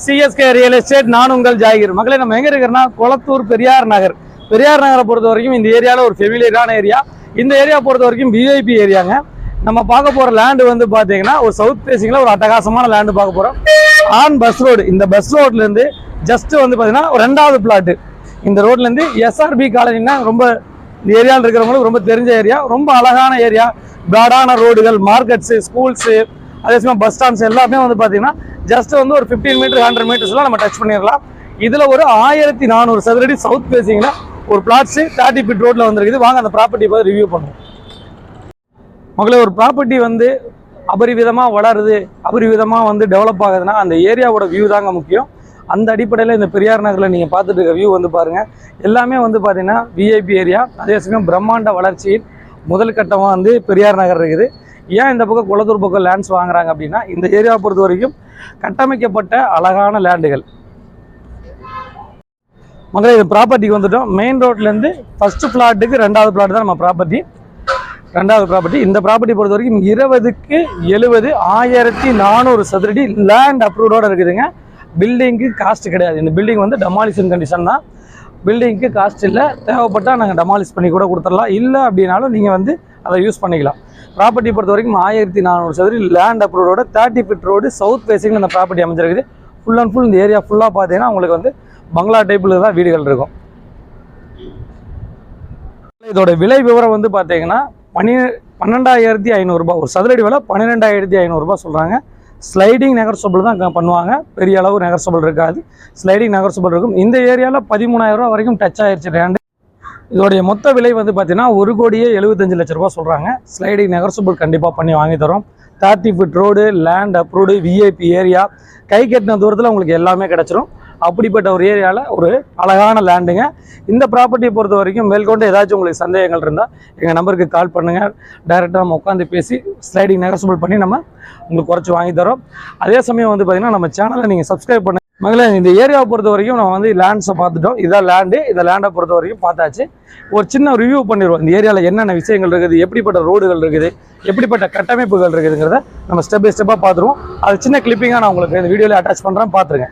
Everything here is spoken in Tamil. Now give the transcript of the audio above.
சிஎஸ்கே ரியல் எஸ்டேட் நான் உங்கள் ஜாகிர். மக்களை நம்ம எங்கே இருக்கிறோன்னா குளத்தூர் பெரியார் நகர். பெரியார் நகரை பொறுத்த வரைக்கும் இந்த ஏரியாவில் ஒரு ஃபெமிலியரான ஏரியா. இந்த ஏரியா பொறுத்த வரைக்கும் விஐபி ஏரியாங்க. நம்ம பார்க்க போகிற லேண்டு வந்து பார்த்தீங்கன்னா ஒரு சவுத் ஃபேசிங்ல ஒரு அட்டகாசமான லேண்டு பார்க்க போகிறோம் ஆன் பஸ் ரோடு இந்த பஸ் ரோட்லேருந்து ஜஸ்ட்டு ஜஸ்ட் வந்து பார்த்தீங்கன்னா ஒரு ரெண்டாவது பிளாட்டு இந்த ரோட்லேருந்து எஸ்ஆர்பி காலனின்னா ரொம்ப இந்த ஏரியாவில் இருக்கிறவங்களுக்கு ரொம்ப தெரிஞ்ச ஏரியா. ரொம்ப அழகான ஏரியா. பிராடான ரோடுகள் மார்க்கெட்ஸு ஸ்கூல்ஸு அதே சமயம் பஸ் ஸ்டாண்ட்ஸ் எல்லாமே வந்து பார்த்தீங்கன்னா ஜஸ்ட் வந்து ஒரு ஃபிஃப்டீன் மீட்டர் ஹண்ட்ரட் மீட்டர்ஸ்லாம் நம்ம டச் பண்ணிடலாம். இதில் ஒரு ஆயிரத்தி நானூறு சதுரடி சவுத் பேசிங்கன்னா ஒரு பிளாட்ஸு தேர்ட்டி பிட் ரோட்டில் வந்துருக்குது. வாங்க அந்த ப்ராப்பர்ட்டி பார்த்து ரிவ்யூ பண்ணுவோம். மகளே ஒரு ப்ராப்பர்ட்டி வந்து அபரிவிதமாக வளருது அபரிவிதமாக வந்து டெவலப் ஆகுதுன்னா அந்த ஏரியாவோட வியூ தாங்க முக்கியம். அந்த அடிப்படையில் இந்த பெரியார் நகரில் நீங்கள் பார்த்துட்டு இருக்க வியூ வந்து பாருங்கள் எல்லாமே வந்து பார்த்தீங்கன்னா விஐபி ஏரியா அதே சமயம் பிரம்மாண்ட வளர்ச்சியின் முதல் கட்டமாக வந்து பெரியார் நகர் இருக்குது. ஏன் இந்த பக்கம் குளத்தூர் பக்கம் லேண்ட்ஸ் வாங்குறாங்க அப்படின்னா இந்த ஏரியாவை பொறுத்த வரைக்கும் கட்டமைக்கப்பட்ட அழகான லேண்டுகள். மகளே இது ப்ராப்பர்ட்டிக்கு வந்துட்டோம். மெயின் ரோட்லேருந்து ஃபஸ்ட்டு ஃப்ளாட்டுக்கு ரெண்டாவது ஃப்ளாட் தான் நம்ம ப்ராப்பர்ட்டி ரெண்டாவது ப்ராப்பர்ட்டி இந்த ப்ராப்பர்ட்டி பொறுத்த வரைக்கும் இருபதுக்கு எழுபது ஆயிரத்தி நானூறு சதுரடி லேண்ட் அப்ரூவோடு இருக்குதுங்க. பில்டிங்க்கு காஸ்ட் கிடையாது. இந்த பில்டிங் வந்து டெமாலிஷன் கண்டிஷன் தான். பில்டிங்க்கு காஸ்ட் இல்லை. தேவைப்பட்டால் நாங்கள் டெமாலிஸ் பண்ணி கூட கொடுத்துடலாம். இல்லை அப்படின்னாலும் நீங்கள் வந்து அதை யூஸ் பண்ணிக்கலாம். ப்ராப்பர்ட்டி பொறுத்த வரைக்கும் ஆயிரத்தி நானூறு சதுரடி லேண்ட் அப்ரூவோட தேர்ட்டி ஃபிட் ரோடு சவுத் பேசிங்கில் இந்த ப்ராப்பர்ட்டி அமைஞ்சிருக்குது. ஃபுல் அண்ட் ஃபுல் இந்த ஏரியா ஃபுல்லாக பார்த்தீங்கன்னா உங்களுக்கு வந்து பங்களா டைப்பில் தான் வீடுகள் இருக்கும். இதோட விலை விவரம் வந்து பார்த்தீங்கன்னா பனி பன்னெண்டாயிரத்தி ஐநூறுரூபா ஒரு சதுரடி விலை பன்னிரெண்டாயிரத்தி ஐநூறுரூபா சொல்கிறாங்க ஸ்லைடிங் நெகர்சபிள் தான் பண்ணுவாங்க. பெரிய அளவு நெகர்சபிள் இருக்காது. ஸ்லைடிங் நெகர்சபிள் இருக்கும். இந்த ஏரியாவில் பதிமூணாயிரம் ரூபா வரைக்கும் டச் ஆயிருச்சு ரேண்டு இதோடைய மொத்த விலை வந்து பார்த்தீங்கன்னா ஒரு கோடியே எழுபத்தஞ்சு லட்ச ரூபா சொல்கிறாங்க ஸ்லைடிங் நெகர்சபிள் கண்டிப்பாக பண்ணி வாங்கி தரோம். Thirty feet road land approved VIP area கை கட்டின தூரத்தில் உங்களுக்கு எல்லாமே கிடச்சிரும். அப்படிப்பட்ட ஒரு ஏரியாவில் ஒரு அழகான லேண்டுங்க இந்த ப்ராப்பர்ட்டியை பொறுத்த வரைக்கும் மேற்கொண்டு ஏதாச்சும் உங்களுக்கு சந்தேகங்கள் இருந்தால் எங்கள் நம்பருக்கு கால் பண்ணுங்கள் டைரெக்டாக நம்ம உட்காந்து பேசி ஸ்லைடிங் நெகர்சபிள் பண்ணி நம்ம உங்களுக்கு குறைச்சி வாங்கி தரோம். அதே சமயம் வந்து பார்த்தீங்கன்னா நம்ம சேனலை நீங்கள் சப்ஸ்கிரைப் பண்ண மகளே இந்த ஏரியாவை பொறுத்த வரைக்கும் நம்ம வந்து லேண்ட்ஸை பார்த்துட்டோம். இதான் லேண்டு இந்த லேண்டை பொறுத்த வரைக்கும் பார்த்தாச்சு. ஒரு சின்ன ரிவ்யூ பண்ணிடுவோம். இந்த ஏரியாவில் என்னென்ன விஷயங்கள் இருக்குது எப்படிப்பட்ட ரோடுகள் இருக்குது எப்படிப்பட்ட கட்டமைப்புகள் இருக்குதுங்கிறத நம்ம ஸ்டெப் பை ஸ்டெப்பாக பார்த்துருவோம். அது சின்ன கிளிப்பிங்காக நான் உங்களுக்கு இந்த வீடியோவில் அட்டாச் பண்ணுறேன் பார்த்துருங்க.